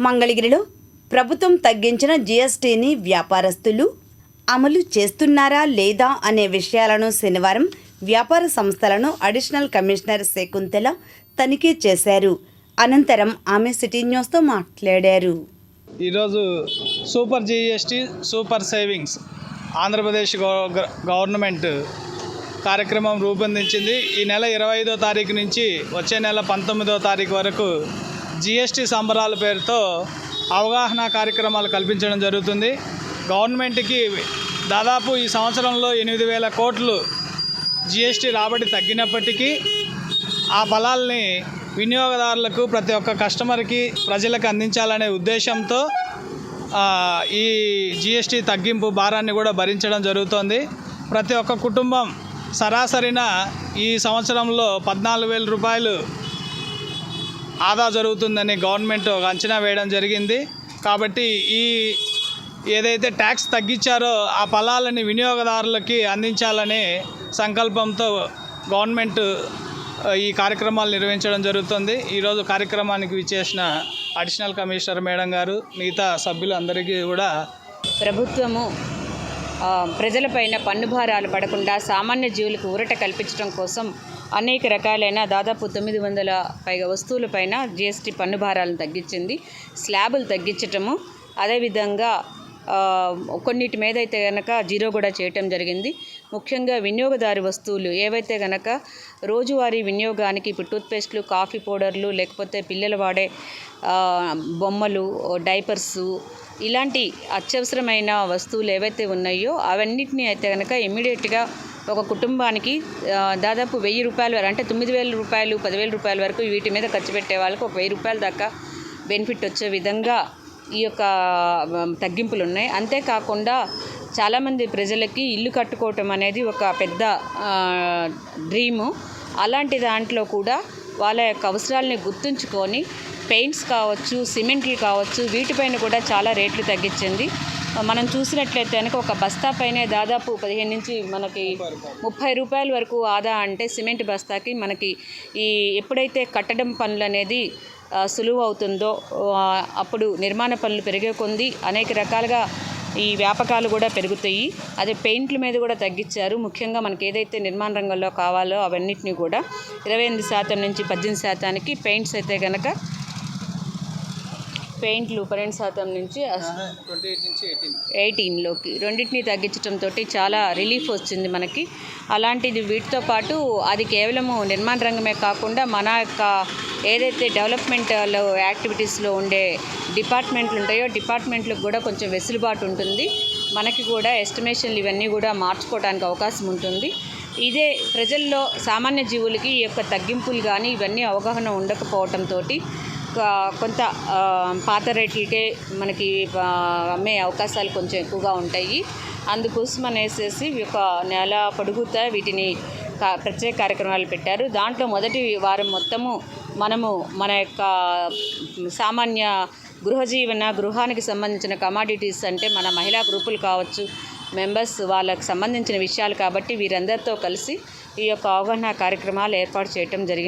మంగళగిరిలో ప్రభుత్వం తగ్గించిన జీఎస్టీని వ్యాపారస్తులు అమలు చేస్తున్నారా లేదా అనే విషయాలను శనివారం వ్యాపార సంస్థలను అడిషనల్ కమిషనర్ శకుంతల తనిఖీ చేశారు. అనంతరం ఆమె సిటీ న్యూస్తో మాట్లాడారు. ఈరోజు super GST super savings Andhra Pradesh gov- g- government కార్యక్రమం రూపొందించింది. ఈ నెల ఇరవై ఐదో తారీఖు నుంచి వచ్చే నెల పంతొమ్మిదో తారీఖు వరకు జిఎస్టీ సంబరాల పేరుతో అవగాహన కార్యక్రమాలు కల్పించడం జరుగుతుంది. గవర్నమెంట్కి దాదాపు ఈ సంవత్సరంలో ఎనిమిది వేల కోట్లు జిఎస్టీ రాబడి తగ్గినప్పటికీ ఆ ఫలాల్ని వినియోగదారులకు ప్రతి ఒక్క కస్టమర్కి ప్రజలకు అందించాలనే ఉద్దేశంతో ఈ జిఎస్టీ తగ్గింపు భారాన్ని కూడా భరించడం జరుగుతోంది. ప్రతి ఒక్క కుటుంబం సరాసరిన ఈ సంవత్సరంలో పద్నాలుగు వేల రూపాయలు ఆదా జరుగుతుందని గవర్నమెంట్ ఒక అంచనా వేయడం జరిగింది. కాబట్టి ఈ ఏదైతే ట్యాక్స్ తగ్గించారో ఆ ఫలాలని వినియోగదారులకి అందించాలనే సంకల్పంతో గవర్నమెంట్ ఈ కార్యక్రమాలు నిర్వహించడం జరుగుతుంది. ఈరోజు కార్యక్రమానికి విచ్చేసిన అడిషనల్ కమిషనర్ మేడం గారు మిగతా సభ్యులు అందరికీ కూడా ప్రభుత్వము ప్రజలపైన పన్ను భారాలు పడకుండా సామాన్య జీవులకు ఊరట కల్పించడం కోసం అనేక రకాలైన దాదాపు తొమ్మిది వందల పైగా వస్తువులపైన జిఎస్టీ పన్ను భారాలను తగ్గించింది. స్లాబులు తగ్గించటము అదేవిధంగా కొన్నిటి మీద అయితే కనుక జీరో కూడా చేయటం జరిగింది. ముఖ్యంగా వినియోగదారు వస్తువులు ఏవైతే కనుక రోజువారీ వినియోగానికి ఇప్పుడు టూత్పేస్ట్లు కాఫీ పౌడర్లు లేకపోతే పిల్లలు వాడే బొమ్మలు డైపర్సు ఇలాంటి అత్యవసరమైన వస్తువులు ఏవైతే ఉన్నాయో అవన్నిటిని అయితే కనుక ఇమీడియట్గా ఒక కుటుంబానికి దాదాపు వెయ్యి రూపాయల వరకు అంటే తొమ్మిది వేల రూపాయలు పదివేల రూపాయల వరకు వీటి మీద ఖర్చు పెట్టే వాళ్ళకి ఒక వెయ్యి రూపాయల దాకా బెనిఫిట్ వచ్చే విధంగా ఈ యొక్క తగ్గింపులు ఉన్నాయి. అంతేకాకుండా చాలామంది ప్రజలకి ఇల్లు కట్టుకోవటం అనేది ఒక పెద్ద డ్రీము అలాంటి దాంట్లో కూడా వాళ్ళ యొక్క అవసరాలని గుర్తుంచుకొని పెయింట్స్ కావచ్చు సిమెంట్లు కావచ్చు వీటిపైన కూడా చాలా రేట్లు తగ్గించింది. మనం చూసినట్లయితే కనుక ఒక బస్తా పైనే దాదాపు పదిహేను నుంచి మనకి ముప్పై రూపాయల వరకు ఆదా అంటే సిమెంట్ బస్తాకి మనకి ఈ ఎప్పుడైతే కట్టడం పనులు అనేది సులువు అవుతుందో అప్పుడు నిర్మాణ పనులు పెరిగే కొంది అనేక రకాలుగా ఈ వ్యాపకాలు కూడా పెరుగుతాయి. అదే పెయింట్ల మీద కూడా తగ్గించారు. ముఖ్యంగా మనకి ఏదైతే నిర్మాణ రంగంలో కావాలో అవన్నిటిని కూడా ఇరవై ఎనిమిది శాతం నుంచి పద్దెనిమిది శాతానికి పెయింట్స్ అయితే కనుక పెయింట్లు పన్నెండు శాతం నుంచి ఎయిటీన్లోకి రెండింటిని తగ్గించడంతో చాలా రిలీఫ్ వచ్చింది మనకి. అలాంటిది వీటితో పాటు అది కేవలము నిర్మాణ రంగమే కాకుండా మన యొక్క ఏదైతే డెవలప్మెంట్లో యాక్టివిటీస్లో ఉండే డిపార్ట్మెంట్లు ఉంటాయో డిపార్ట్మెంట్లకు కూడా కొంచెం వెసులుబాటు ఉంటుంది. మనకి కూడా ఎస్టిమేషన్లు ఇవన్నీ కూడా మార్చుకోవడానికి అవకాశం ఉంటుంది. ఇదే ప్రజల్లో సామాన్య జీవులకి ఈ యొక్క తగ్గింపులు కానీ ఇవన్నీ అవగాహన ఉండకపోవటంతో కొంత పాత రేట్లకే మనకి అమ్మే అవకాశాలు కొంచెం ఎక్కువగా ఉంటాయి. అందుకోసం అనేసేసి ఒక యొక్క నెల పొడుగుతా వీటిని కా- ప్రత్యేక కార్యక్రమాలు పెట్టారు. దాంట్లో మొదటి వారం మొత్తము మనము మన యొక్క సామాన్య గృహజీవన గృహానికి సంబంధించిన కమాడిటీస్ అంటే మన మహిళా గ్రూపులు కావచ్చు మెంబర్స్ వాళ్ళకు సంబంధించిన విషయాలు కాబట్టి వీరందరితో కలిసి ఈ యొక్క అవగాహన కార్యక్రమాలు ఏర్పాటు చేయటం జరిగింది